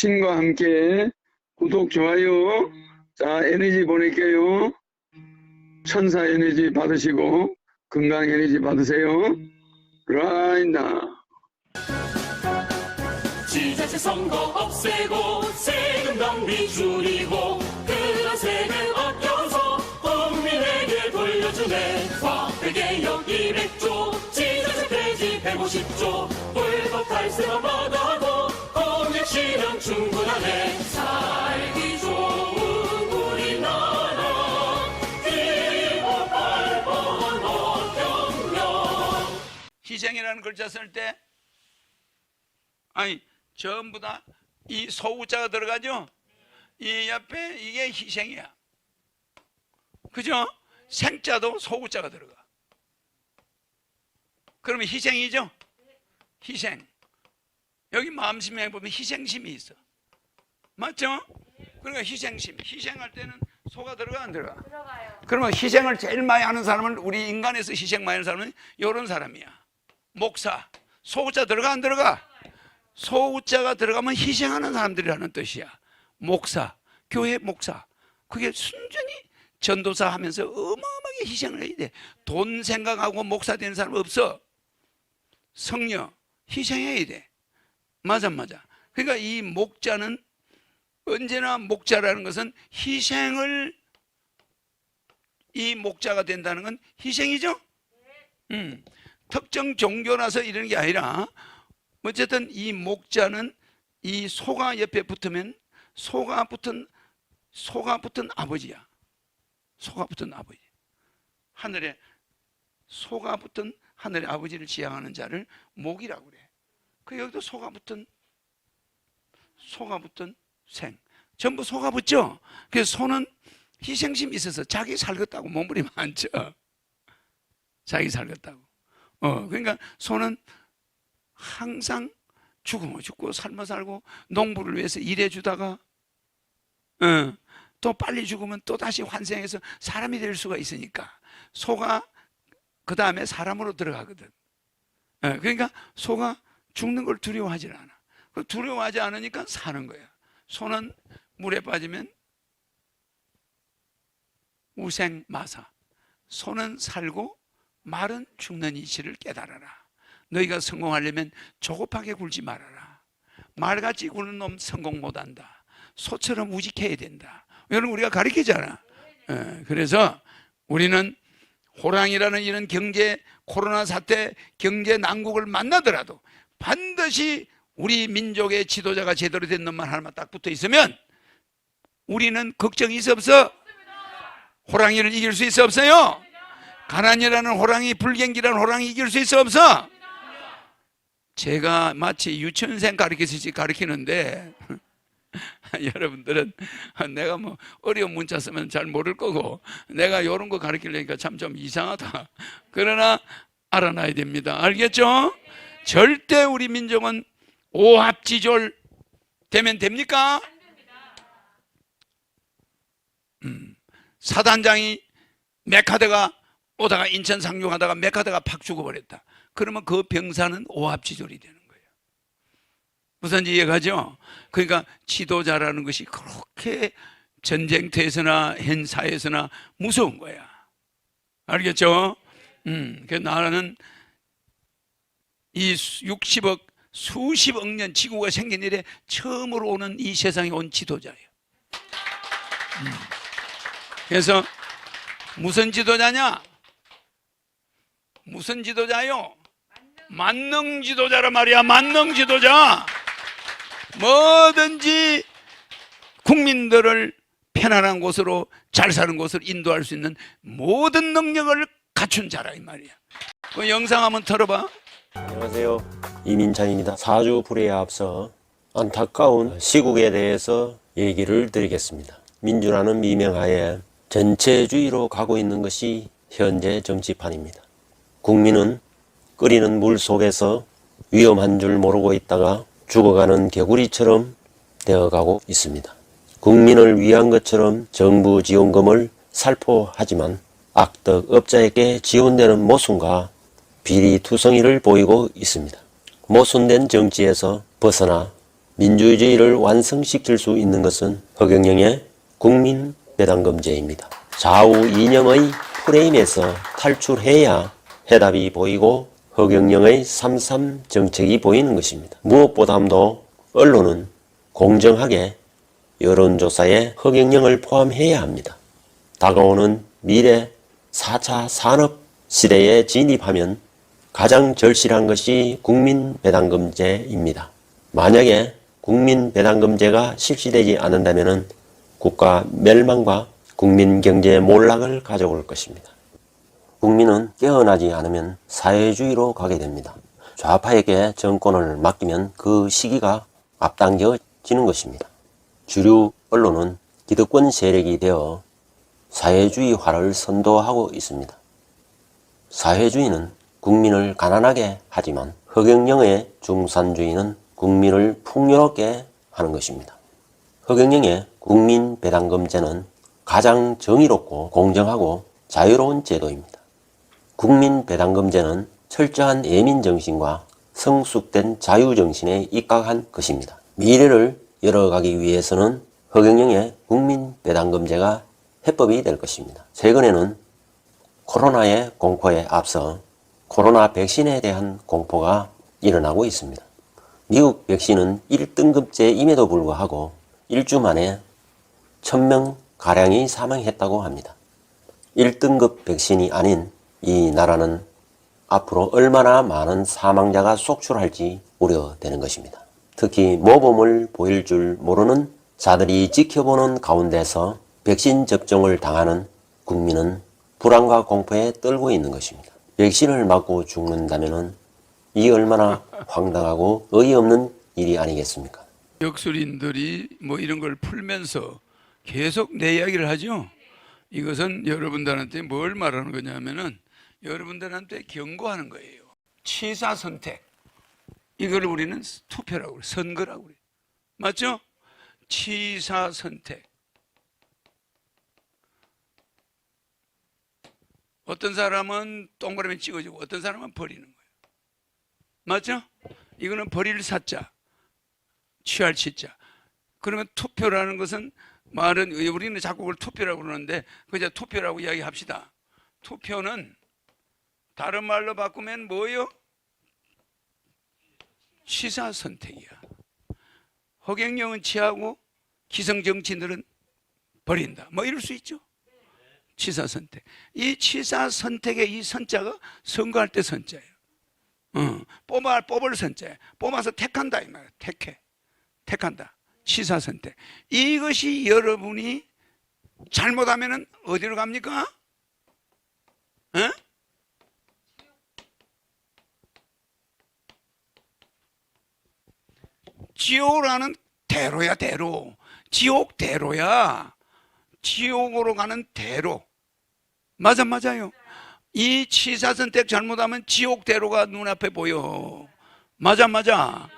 신과 함께 구독, 좋아요. 자, 에너지 보낼게요. 천사 에너지 받으시고 건강 에너지 받으세요. now. 지자체 선거 없애고 세금 낭비 줄이고 그런 세금 아껴서 국민에게 돌려주네 화폐개혁 200조 지자체 폐지 150조 불법 탈세만 받아도 충분하네 살기 좋은 우리나라 기호 8번 어경명 희생이라는 글자 쓸 때 아니 전부 다 이 소우자가 들어가죠. 이 옆에 이게 희생이야. 그죠? 생자도 소우자가 들어가. 그러면 희생이죠. 희생. 여기 마음심에 보면 희생심이 있어. 맞죠? 그러니까 희생심. 희생할 때는 소가 들어가 안 들어가? 들어가요. 그러면 희생을 제일 많이 하는 사람은 우리 인간에서 희생 많이 하는 사람은 이런 사람이야. 목사. 소우자 들어가 안 들어가? 소우자가 들어가면 희생하는 사람들이라는 뜻이야. 목사, 교회 목사. 그게 순전히 전도사 하면서 어마어마하게 희생을 해야 돼. 돈 생각하고 목사 되는 사람 없어. 성녀, 희생해야 돼. 맞아, 맞아. 그러니까 이 목자는 언제나 목자라는 것은 희생을 이 목자가 된다는 건 희생이죠? 음, 특정 종교라서 이러는 게 아니라 어쨌든 이 목자는 이 소가 옆에 붙으면 소가 붙은 소가 붙은 아버지야. 소가 붙은 아버지. 하늘에 소가 붙은 하늘의 아버지를 지향하는 자를 목이라고 그래. 그 여기도 소가 붙은 소가 붙은 생. 전부 소가 붙죠? 그래서 소는 희생심이 있어서 자기 살겠다고 몸부림 안 쳐. 자기 살겠다고. 어, 그러니까 소는 항상 죽으면 죽고 살면 살고 농부를 위해서 일해 주다가 어, 또 빨리 죽으면 또 다시 환생해서 사람이 될 수가 있으니까 소가 그 다음에 사람으로 들어가거든. 어, 그러니까 소가 죽는 걸 두려워하지 않아. 그 두려워하지 않으니까 사는 거야. 소는 물에 빠지면 우생마사. 소는 살고 말은 죽는 이치를 깨달아라. 너희가 성공하려면 조급하게 굴지 말아라. 말같이 구는 놈 성공 못한다. 소처럼 우직해야 된다. 이런 우리가 가르치잖아. 예, 그래서 우리는 호랑이라는 이런 경제 코로나 사태 경제 난국을 만나더라도 반드시 우리 민족의 지도자가 제대로 된 놈만 하나만 딱 붙어 있으면 우리는 걱정이 있어 없어? 호랑이를 이길 수 있어 없어요? 가난이라는 호랑이, 불경기라는 호랑이 이길 수 있어 없어? 제가 마치 유치원생 가르치듯이 가르치는데 여러분들은 내가 뭐 어려운 문자 쓰면 잘 모를 거고 내가 이런 거 가르치려니까 참 좀 이상하다. 그러나 알아놔야 됩니다. 알겠죠? 절대 우리 민족은 오합지졸 되면 됩니까? 음, 사단장이 메카드가 오다가 인천 상륙하다가 메카드가 팍 죽어버렸다. 그러면 그 병사는 오합지졸이 되는 거예요. 무슨 이해가죠? 그러니까 지도자라는 것이 그렇게 전쟁터에서나 현사에서나 무서운 거야. 알겠죠? 음, 그 나라는 이 60억, 수십억 년 지구가 생긴 이래 처음으로 오는 이 세상에 온 지도자예요. 음. 그래서 무슨 지도자냐? 무슨 지도자요? 만능 지도자란 말이야. 만능 지도자. 뭐든지 국민들을 편안한 곳으로 잘 사는 곳으로 인도할 수 있는 모든 능력을 갖춘 자라 이 말이야. 그 영상 한번 틀어봐. 안녕하세요. 이민찬입니다. 사주 불의에 앞서 안타까운 시국에 대해서 얘기를 드리겠습니다. 민주라는 미명하에 전체주의로 가고 있는 것이 현재 정치판입니다. 국민은 끓이는 물 속에서 위험한 줄 모르고 있다가 죽어가는 개구리처럼 되어가고 있습니다. 국민을 위한 것처럼 정부 지원금을 살포하지만 악덕 업자에게 지원되는 모순과 비리투성이를 보이고 있습니다. 모순된 정치에서 벗어나 민주주의를 완성시킬 수 있는 것은 허경영의 국민 배당금제입니다. 좌우 이념의 프레임에서 탈출해야 해답이 보이고 허경영의 삼삼 정책이 보이는 것입니다. 무엇보다도 언론은 공정하게 여론조사에 허경영을 포함해야 합니다. 다가오는 미래 4차 산업 시대에 진입하면 가장 절실한 것이 국민배당금제입니다. 만약에 국민배당금제가 실시되지 않는다면 국가 멸망과 국민 경제 몰락을 가져올 것입니다. 국민은 깨어나지 않으면 사회주의로 가게 됩니다. 좌파에게 정권을 맡기면 그 시기가 앞당겨지는 것입니다. 주류 언론은 기득권 세력이 되어 사회주의화를 선도하고 있습니다. 사회주의는 국민을 가난하게 하지만 허경영의 중산주의는 국민을 풍요롭게 하는 것입니다. 허경영의 국민배당금제는 가장 정의롭고 공정하고 자유로운 제도입니다. 국민배당금제는 철저한 예민정신과 성숙된 자유정신에 입각한 것입니다. 미래를 열어가기 위해서는 허경영의 국민배당금제가 해법이 될 것입니다. 최근에는 코로나의 공포에 앞서 코로나 백신에 대한 공포가 일어나고 있습니다. 미국 백신은 1등급제임에도 불구하고 일주 만에 1000명 가량이 사망했다고 합니다. 1등급 백신이 아닌 이 나라는 앞으로 얼마나 많은 사망자가 속출할지 우려되는 것입니다. 특히 모범을 보일 줄 모르는 자들이 지켜보는 가운데서 백신 접종을 당하는 국민은 불안과 공포에 떨고 있는 것입니다. 백신을 맞고 죽는다면 이 얼마나 황당하고 어이없는 일이 아니겠습니까? 역술인들이 뭐 이런 걸 풀면서 계속 내 이야기를 하죠. 이것은 여러분들한테 뭘 말하는 거냐면은 여러분들한테 경고하는 거예요. 취사 선택. 이걸 우리는 투표라고 그래. 선거라고 그래. 맞죠? 취사 선택. 어떤 사람은 동그라미 찍어주고 어떤 사람은 버리는 거예요. 맞죠? 이거는 버릴 사자, 취할 치자. 그러면 투표라는 것은 말은 우리는 자꾸 그걸 투표라고 그러는데 그저 투표라고 이야기합시다. 투표는 다른 말로 바꾸면 뭐요? 시사 선택이야. 허경영은 취하고 기성 정치인들은 버린다. 뭐 이럴 수 있죠. 취사 선택. 이 취사 선택의 이 선자가 선거할 때 선자예요. 어, 뽑아 뽑을 선자예요. 뽑아서 택한다 이 말이야. 택해. 택한다. 취사 선택. 이것이 여러분이 잘못하면은 어디로 갑니까? 어? 지옥라는 대로야 대로. 지옥 대로야. 지옥으로 가는 대로. 맞아 맞아요. 이 취사 선택 잘못하면 지옥 대로가 눈앞에 보여. 맞아 맞아.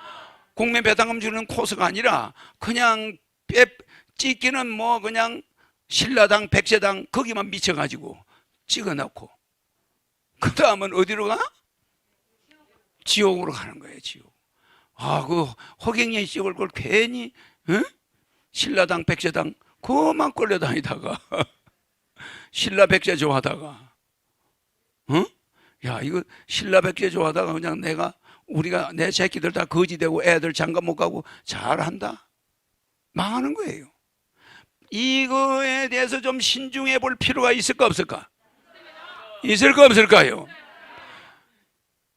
국민 배당금 주는 코스가 아니라 그냥 빼 찍기는 뭐 그냥 신라당 백세당 거기만 미쳐가지고 찍어놓고 그 다음은 어디로 가? 지옥으로 가는 거예요 지옥. 아그 허경영이 찍을 걸 괜히 응? 신라당 백세당 그만 끌려다니다가 신라 백세 좋아하다가 어? 야 이거 신라 백세 좋아하다가 그냥 내가 우리가 내 새끼들 다 거지되고 애들 장가 못 가고 잘한다? 망하는 거예요. 이거에 대해서 좀 신중해 볼 필요가 있을까 없을까? 있을까 없을까요?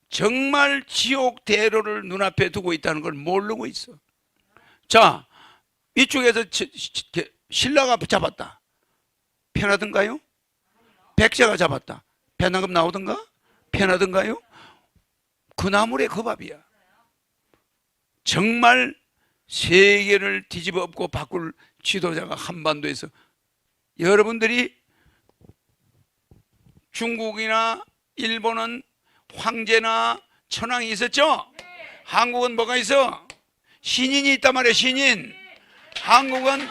정말 지옥 대로를 눈앞에 두고 있다는 걸 모르고 있어. 자 이쪽에서 신라가 잡았다. 편하던가요? 백제가 잡았다. 배낭금 나오던가? 편하던가요? 그 나물의 그 밥이야. 정말 세계를 뒤집어 엎고 바꿀 지도자가 한반도에서 여러분들이 중국이나 일본은 황제나 천황이 있었죠? 한국은 뭐가 있어? 신인이 있단 말이야, 신인. 한국은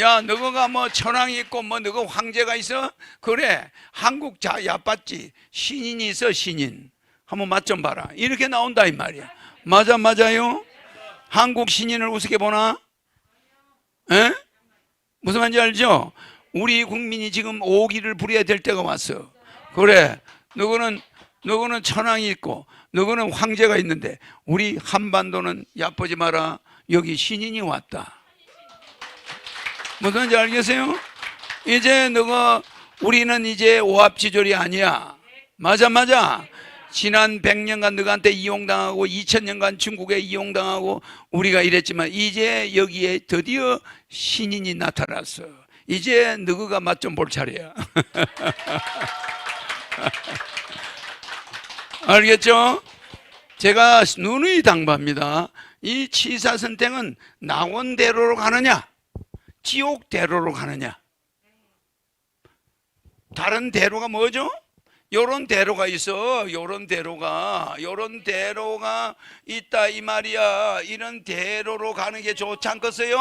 야 너가 뭐 천황이 있고 뭐 너가 황제가 있어 그래 한국 자 얕봤지 신인이 있어 신인 한번 맛 좀 봐라 이렇게 나온다 이 말이야 맞아 맞아요. 한국 신인을 우습게 보나? 에? 무슨 말인지 알죠? 우리 국민이 지금 오기를 부려야 될 때가 왔어. 그래, 누구는 누구는 천황이 있고 누구는 황제가 있는데 우리 한반도는 얕보지 마라. 여기 신인이 왔다. 무슨 말인지 알겠어요? 이제 너가 우리는 이제 오합지졸이 아니야. 맞아 맞아. 지난 100년간 너한테 이용당하고 2000년간 중국에 이용당하고 우리가 이랬지만 이제 여기에 드디어 신인이 나타났어. 이제 너가 맛 좀 볼 차례야. 알겠죠? 제가 누누이 당부합니다. 이 치사 선택은 낙원대로로 가느냐, 지옥대로로 가느냐. 다른 대로가 뭐죠? 요런 대로가 있어. 요런 대로가 요런 대로가 있다 이 말이야. 이런 대로로 가는 게 좋지 않겠어요?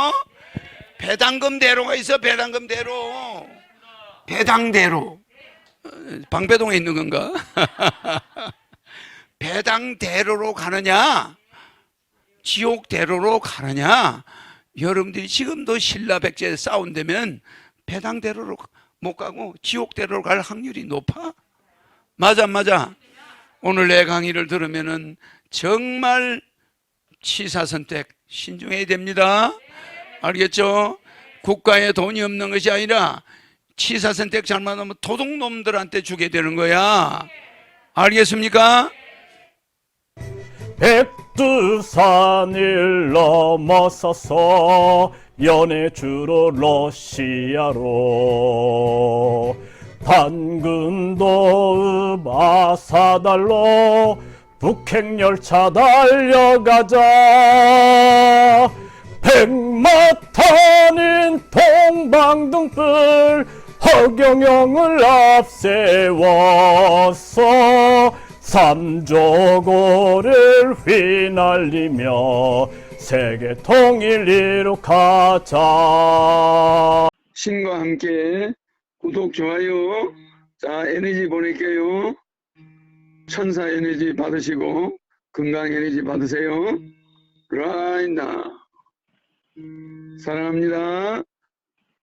배당금 대로가 있어. 배당금 대로. 배당대로. 어, 방배동에 있는 건가? 배당대로로 가느냐? 지옥대로로 가느냐? 여러분들이 지금도 신라 백제 싸운다면 배당대로로 못 가고 지옥대로로 갈 확률이 높아? 맞아, 안 맞아. 오늘 내 강의를 들으면은 정말 치사 선택 신중해야 됩니다. 알겠죠? 국가에 돈이 없는 것이 아니라 치사 선택 잘못하면 도둑놈들한테 주게 되는 거야. 알겠습니까? 백 두산을 넘어서서 연해주로 러시아로. 단근도 마사달로 북행열차 달려가자. 백마탄인 동방등불 허경영을 앞세워서 삼조고를 휘날리며 세계 통일 이룩하자. 신과 함께 구독, 좋아요. 자, 에너지 보낼게요. 천사 에너지 받으시고, 건강 에너지 받으세요. 라이나. 사랑합니다.